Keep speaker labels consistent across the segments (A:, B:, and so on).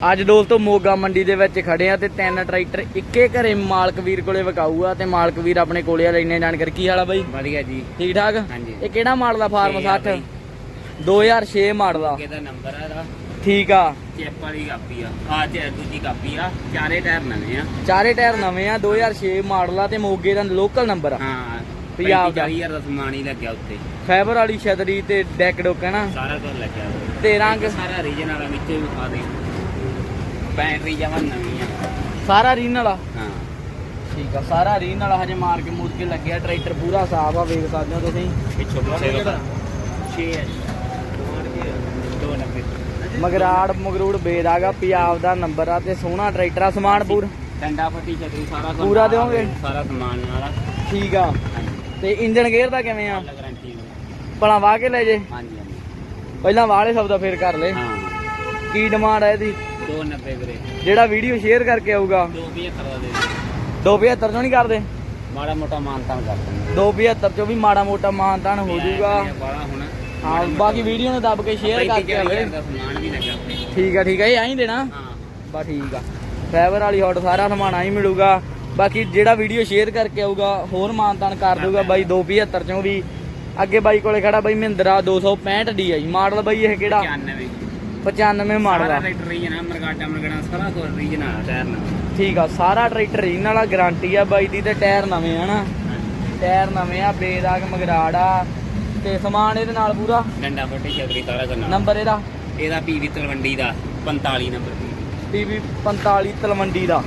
A: ਅੱਜ ਦੋਸਤੋ ਮੋਗਾ ਮੰਡੀ ਦੇ ਵਿੱਚ ਖੜੇ ਆ ਤੇ ਤਿੰਨ ਟਰੈਕਟਰ ਇੱਕੇ ਘਰੇ ਮਾਲਕ ਵੀਰ ਕੋਲੇ ਵਿਕਾਊ ਆ ਤੇ ਮਾਲਕ ਵੀਰ ਆਪਣੇ ਕੋਲੇ ਆ ਲੈਣੇ ਜਾਣਕਾਰੀ ਕੀ ਹਾਲ ਆ ਬਾਈ?
B: ਵਧੀਆ ਜੀ।
A: ਠੀਕ ਠਾਕ?
B: ਹਾਂਜੀ।
A: ਇਹ ਕਿਹੜਾ ਮਾਡਲ ਆ ਫਾਰਮ
B: ਛੇ ਆ
A: 60 2006 ਮਾਡਲ ਆ।
B: ਕਿਹਦਾ ਨੰਬਰ ਆ ਇਹਦਾ।
A: ਠੀਕ ਆ।
B: ਚੈਪ ਵਾਲੀ ਕਾਪੀ ਆ। ਆ ਤੇ ਦੂਜੀ ਕਾਪੀ ਆ। ਚਾਰੇ ਟਾਇਰ ਨਵੇਂ ਆ।
A: ਚਾਰੇ ਟਾਇਰ ਨਵੇਂ ਆ 2006 ਮਾਡਲ ਆ ਤੇ ਮੋਗੇ ਦਾ ਲੋਕਲ ਨੰਬਰ ਆ।
B: ਹਾਂ
A: ਪੰਜਾਬ ਦਾ।
B: 40000 ਦਾ ਸਮਾਨ ਹੀ ਲੱਗਿਆ ਉੱਤੇ
A: ਫਾਈਬਰ ਵਾਲੀ ਛਤਰੀ ਤੇ ਡੈਕ ਡੁੱਕ ਹੈ ਨਾ?
B: ਸਾਰਾ ਕੁਝ ਲੱਗਿਆ।
A: ਤੇ ਰੰਗ?
B: ਸਾਰਾ ਰੀਜਨ ਵਾਲਾ ਵਿੱਚ ਵੀ ਵਿਖਾ ਦੇ। ਬੈਟਰੀ ਜਮਾਂ ਨਵੀਂ ਆ।
A: ਸਾਰਾ ਰੀਨਲ ਆ
B: ਹਾਂ।
A: ਠੀਕ ਆ ਸਾਰਾ ਰੀਨਲ ਹਜੇ ਮਾਰ ਕੇ ਮੂਰ ਕੇ ਲੱਗਿਆ ਟਰੈਕਟਰ ਪੂਰਾ ਸਾਫ਼ ਆ ਵੇਖ ਸਕਦੇ ਹੋ ਤੁਸੀਂ।
B: ਪਿੱਛੋਂ ਪਿੱਛੇ ਵਿਖਾ 6 ਹੈ 290
A: ਮਗਰਾੜ ਮਗਰੂੜ ਬੇਦਾਗਾ ਪੰਜਾਬ ਦਾ ਨੰਬਰ ਆ ਤੇ ਸੋਹਣਾ ਟਰੈਕਟਰ ਆ ਸਮਾਨ ਪੂਰ।
B: ਡੰਡਾ ਪੱਟੀ ਛਤਰੀ ਸਾਰਾ
A: ਪੂਰਾ
B: ਨਾਲ
A: ਦਿਓਗੇ?
B: ਸਾਰਾ ਸਮਾਨ ਵਾਲਾ
A: ਠੀਕ ਆ। ਤੇ ਇੰਜਨ ਗੇਅਰ ਦਾ ਕਿਵੇਂ ਆ? ਭਲਾ ਵਾਹ ਕੇ ਲੈ ਜੇ।
B: ਹਾਂਜੀ ਹਾਂਜੀ।
A: ਪਹਿਲਾਂ ਵਾਲੇ ਸਬਦਾ ਫੇਰ ਕਰ ਲੈ।
B: ਹਾਂ।
A: ਕੀ ਡਿਮਾਂਡ ਹੈ ਇਹਦੀ?
B: 290 ਵੀਰੇ।
A: ਜਿਹੜਾ ਵੀਡੀਓ ਸ਼ੇਅਰ ਕਰਕੇ ਆਊਗਾ।
B: 275 ਦਾ ਦੇ ਦੇ
A: 275 ਚੋਂ ਨਹੀਂ ਕਰਦੇ?
B: ਮਾੜਾ ਮੋਟਾ ਮਾਨਤਾਨ ਕਰ ਦਿੰਦੇ।
A: 275 ਚੋਂ ਵੀ ਮਾੜਾ ਮੋਟਾ ਮਾਨਤਾਨ ਹੋ ਜਾਊਗਾ।
B: ਬਾਲਾ ਹੁਣ।
A: ਹਾਂ ਬਾਕੀ ਵੀਡੀਓ ਨੂੰ ਦੱਬ ਕੇ ਸ਼ੇਅਰ ਕਰਕੇ ਆਵੇ।
B: ਸਮਾਨ ਵੀ
A: ਠੀਕ ਆ ਠੀਕ ਆ ਇਹ ਆਈ ਦੇਣਾ।
B: ਹਾਂ।
A: ਬਾ ਠੀਕ ਆ। ਫਾਈਬਰ ਵਾਲੀ ਹੌਟ ਸਾਰਾ ਸਮਾਨ ਆਈ ਮਿਲੂਗਾ। ਬਾਕੀ ਜਿਹੜਾ ਵੀਡੀਓ ਸ਼ੇਅਰ ਕਰਕੇ ਆਊਗਾ ਹੋਰ ਮਾਨਤਾਨ ਕਰ ਦਊਗਾ ਬਾਈ 275 ਚੋਂ ਵੀ। ਅੱਗੇ ਬਾਈ ਕੋਲੇ ਖੜਾ ਬਾਈ ਮਹਿੰਦਰਾ 265 ਡੀ ਆਈ ਮਾਡਲ ਬਾਈ ਇਹ ਕਿਹੜਾ?
B: 95
A: 95 ਮਾਡਲ
B: ਸਾਰਾ
A: ਆ
B: ਟਰੈਕਟਰ ਰੀਜਨ ਆ ਮਰਗਾਟਾ ਮਰਗਣਾ ਸਾਰਾ ਕੁਝ ਰੀਜਨ ਆ ਟਾਇਰ ਨਾਲ
A: ਠੀਕ ਆ ਸਾਰਾ ਟਰੈਕਟਰ ਰੀਨ ਵਾਲਾ ਗਾਰੰਟੀ ਆ ਬਾਈ ਦੀ ਤੇ ਟਾਇਰ ਨਵੇਂ ਆ ਨਾ। ਟਾਇਰ ਨਵੇਂ ਆ ਬੇਦਾਗ ਮਗਰਾੜ ਆ ਤੇ ਸਮਾਨ ਇਹਦੇ ਨਾਲ ਪੂਰਾ?
B: ਡੰਡਾ ਫੱਟੀ ਛਤਰੀ ਸਾਰਾ ਕੁਝ ਨਾਲ
A: ਨੰਬਰ ਇਹਦਾ?
B: ਇਹਦਾ ਪੀਵੀ ਤਲਵੰਡੀ ਦਾ 45 ਨੰਬਰ
A: ਪੀਵੀ 45 ਤਲਵੰਡੀ ਦਾ।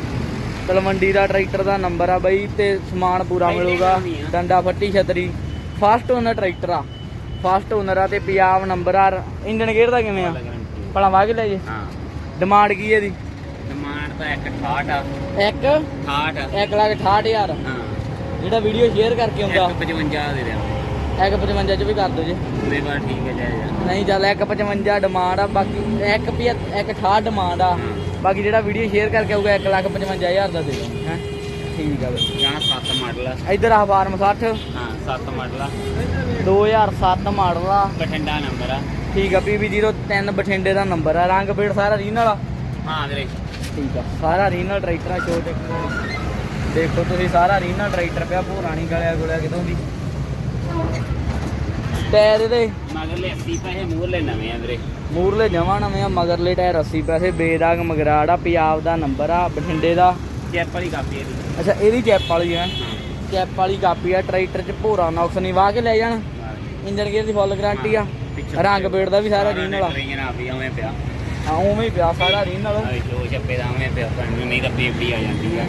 A: ਤਲਵੰਡੀ ਦਾ ਟਰੈਕਟਰ ਦਾ ਨੰਬਰ ਆ ਬਾਈ ਤੇ ਸਮਾਨ ਪੂਰਾ ਮਿਲੂਗਾ। ਡੰਡਾ ਫੱਟੀ ਛਤਰੀ। ਫਸਟ ਓਨਰ ਟਰੈਕਟਰ ਆ। ਫਸਟ ਓਨਰ ਆ ਤੇ ਪੰਜਾਬ ਨੰਬਰ ਆ। ਇੰਜਨ ਗੇਅਰ ਦਾ ਕਿਵੇਂ ਆ? ਭਲਾ ਕੇ ਲੈ ਜੇ।
B: ਹਾਂ।
A: ਡਿਮਾਂਡ ਕੀ ਹੈ ਇਹਦੀ?
B: ਡਿਮਾਂਡ ਤਾਂ 168 ਆ।
A: ਇੱਕ?
B: 68
A: 1 ਲੱਖ 68000
B: ਹਾਂ।
A: ਜਿਹੜਾ ਵੀਡੀਓ ਸ਼ੇਅਰ ਕਰਕੇ ਆਉਂਦਾ।
B: 155 ਦੇ ਦਿਆਂ
A: 155 ਚ ਵੀ ਕਰ ਦਿਓ ਜੀ।
B: ਉਹਦੇ ਬਾਅਦ ਠੀਕ ਹੈ
A: ਨਹੀਂ ਚੱਲ 155 ਡਿਮਾਂਡ ਆ ਬਾਕੀ 1 ਵੀ 168 ਡਿਮਾਂਡ ਆ। ਬਾਕੀ ਜਿਹੜਾ ਵੀਡੀਓ ਸ਼ੇਅਰ ਕਰਕੇ ਆਊਗਾ 1 ਲੱਖ 55000 ਦਾ ਦੇ ਦੋ ਹੈ? ਠੀਕ ਆ ਬਈ।
B: ਜਾਂ 7 ਮਾਡਲ ਆ।
A: ਇਧਰ ਆ ਫਾਰਮ 60
B: ਹਾਂ 7 ਮਾਡਲ ਆ।
A: 2007 ਮਾਡਲ ਆ।
B: ਬਠਿੰਡਾ ਨੰਬਰ ਆ।
A: ਠੀਕ ਆ PB03 ਬਠਿੰਡੇ ਦਾ ਨੰਬਰ ਆ ਰੰਗ ਪੇੜ ਸਾਰਾ ਰੀਨਲ ਆ?
B: ਹਾਂ ਵੀਰੇ।
A: ਠੀਕ ਆ ਸਾਰਾ ਰੀਨਲ ਟਰੈਕਟਰ ਆ ਛੋਟੇ ਦੇਖੋ ਤੁਸੀਂ। ਸਾਰਾ ਰੀਨਲ ਟਰੈਕਟਰ ਪਿਆ ਭੋਰਾਣੀ ਗਲਿਆ ਗੁਲਿਆ ਕਿਤੋਂ ਵੀ ਟਾਇਰ ਇਹਦੇ?
B: ਮਗਰਲੇ 80 ਪੈਸੇ ਮੂਹਰਲੇ ਨਵੇਂ ਆ ਵੀਰੇ।
A: ਮੂਰਲੇ ਜਮਾ ਨਵੇਂ ਆ ਮਗਰਲੇ ਟਾਇਰ 80 ਪੈਸੇ ਬੇਦਾਗ ਮਗਰਾੜ ਆ ਪੰਜਾਬ ਦਾ ਨੰਬਰ ਆ ਬਠਿੰਡੇ ਦਾ।
B: ਚੈਪ ਵਾਲੀ ਕਾਪੀ ਇਹਦੀ।
A: ਅੱਛਾ ਇਹਦੀ ਚੈਪ ਵਾਲੀ ਆ।
B: ਹਾਂ।
A: ਚੈਪ ਵਾਲੀ ਕਾਪੀ ਆ ਟਰੈਕਟਰ 'ਚ ਭੋਰਾ ਨੌਕਸ ਨਹੀਂ ਵਾਹ ਕੇ ਲੈ ਜਾਣ। ਇੰਜਨ ਗੇਅਰ ਦੀ ਫੁੱਲ ਗਾਰੰਟੀ ਆ।
B: ਪਿੱਛੋਂ-
A: ਰੰਗ ਪੇੜ ਦਾ ਵੀ ਸਾਰਾ ਆ
B: ਰੀਜਨ ਆ ਵੀ ਉਵੇਂ ਪਿਆ।
A: ਹਾਂ ਉਵੇਂ ਹੀ ਪਿਆ ਸਾਰਾ ਰੀਨਲ
B: ਆ ਜੋ ਛੱਪੇ ਦਾ ਉਵੇਂ ਪਿਆ ਸਾਨੂੰ ਨਹੀਂ ਤਾਂ ਪੀਪੀ ਆ ਜਾਂਦੀ ਆ।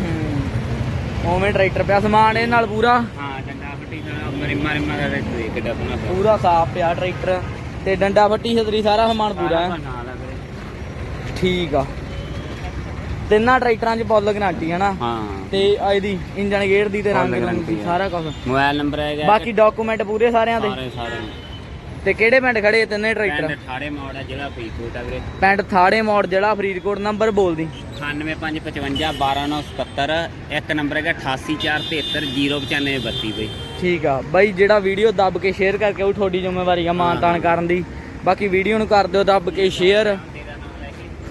A: ਉਵੇਂ ਟਰੈਕਟਰ ਪਿਆ ਸਮਾਨ ਇਹ ਨਾਲ ਪੂਰਾ।
B: ਹਾਂ ਡੰਡਾ ਫੱਟੀ ਨਾਲ ਦੇ ਕਿੱਡਾ
A: ਪੂਰਾ ਸਾਫ਼ ਪਿਆ ਟਰੈਕਟਰ ਤੇ ਡੰਡਾ ਫੱਟੀ ਛਤਰੀ ਸਾਰਾ ਸਮਾਨ ਪੂਰਾ ਹੈ। ਠੀਕ ਆ। ਤਿੰਨਾਂ ਟਰੈਕਟਰਾਂ 'ਚ ਫੁੱਲ ਗਾਰੰਟੀ ਹੈ ਨਾ?
B: ਹਾਂ।
A: ਤੇ ਇਹਦੀ ਇੰਜਨ ਗੇਅਰ ਦੀ ਤੇ ਰੰਗ ਦੀ
B: ਆ।
A: ਸਾਰਾ ਕੁਝ
B: ਮੋਬਾਈਲ ਨੰਬਰ ਹੈਗਾ
A: ਬਾਕੀ ਡਾਕੂਮੈਂਟ ਪੂਰੇ ਸਾਰਿਆਂ ਦੇ।
B: ਸਾਰੇ ਸਾਰੇ
A: ਤੇ ਕਿਹੜੇ ਪਿੰਡ ਖੜੇ ਤਿੰਨੇ ਟਰੈਕਟਰ?
B: ਪਿੰਡ ਠਾੜੇ ਮੋੜ ਆ ਜ਼ਿਲ੍ਹਾ ਫਰੀਦਕੋਟ ਆ ਵੀਰੇ।
A: ਪਿੰਡ ਥਾੜੇ ਮੋੜ ਜਿਹੜਾ ਫਰੀਦਕੋਟ ਨੰਬਰ ਬੋਲਦੀ
B: 98555 12977 ਇੱਕ ਨੰਬਰ ਹੈਗਾ 8843309532 ਬਈ।
A: ਠੀਕ ਆ। ਬਾਈ ਜਿਹੜਾ ਵੀਡੀਓ ਦੱਬ ਕੇ ਸ਼ੇਅਰ ਕਰਕੇ ਉਹ ਤੁਹਾਡੀ ਜ਼ਿੰਮੇਵਾਰੀ ਆ ਮਾਨਤਾਨ ਕਰਨ ਦੀ। ਬਾਕੀ ਵੀਡੀਓ ਨੂੰ ਕਰ ਦਿਓ ਦੱਬ ਕੇ ਸ਼ੇਅਰ
B: ਲੈ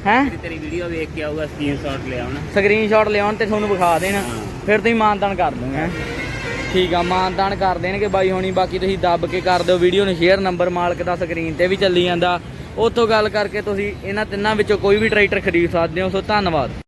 A: ਹੈ
B: ਤੇਰੀ ਵੀਡੀਓ ਵੇਖ ਕੇ ਆਊਗਾ ਸਕਰੀਨਸ਼ਾਟ ਲੈ ਆਉਣਾ।
A: ਸਕਰੀਨਸ਼ਾਟ ਲਿਆਉਣ ਤੇ ਤੁਹਾਨੂੰ ਵਿਖਾ ਦੇਣ। ਫਿਰ ਤੁਸੀਂ ਮਾਨਤਾਨ ਕਰ ਦੋਗੇ। ਠੀਕ ਆ, ਮਾਨਤਾਨ ਕਰ ਦੇਣਗੇ ਬਾਈ ਹੋਣੀ, ਬਾਕੀ ਤੁਸੀਂ ਦੱਬ ਕੇ ਕਰ ਦਿਓ ਵੀਡੀਓ ਨੂੰ ਸ਼ੇਅਰ ਨੰਬਰ ਮਾਲਕ ਦਾ ਸਕਰੀਨ ਤੇ ਵੀ ਚੱਲੀ ਜਾਂਦਾ। ਉੱਥੋਂ ਗੱਲ ਕਰਕੇ ਤੁਸੀਂ ਇਹਨਾਂ ਤਿੰਨਾਂ ਵਿੱਚੋਂ ਕੋਈ ਵੀ ਟਰੈਕਟਰ ਖਰੀਦ ਸਕਦੇ ਹੋ, ਸੋ ਧੰਨਵਾਦ।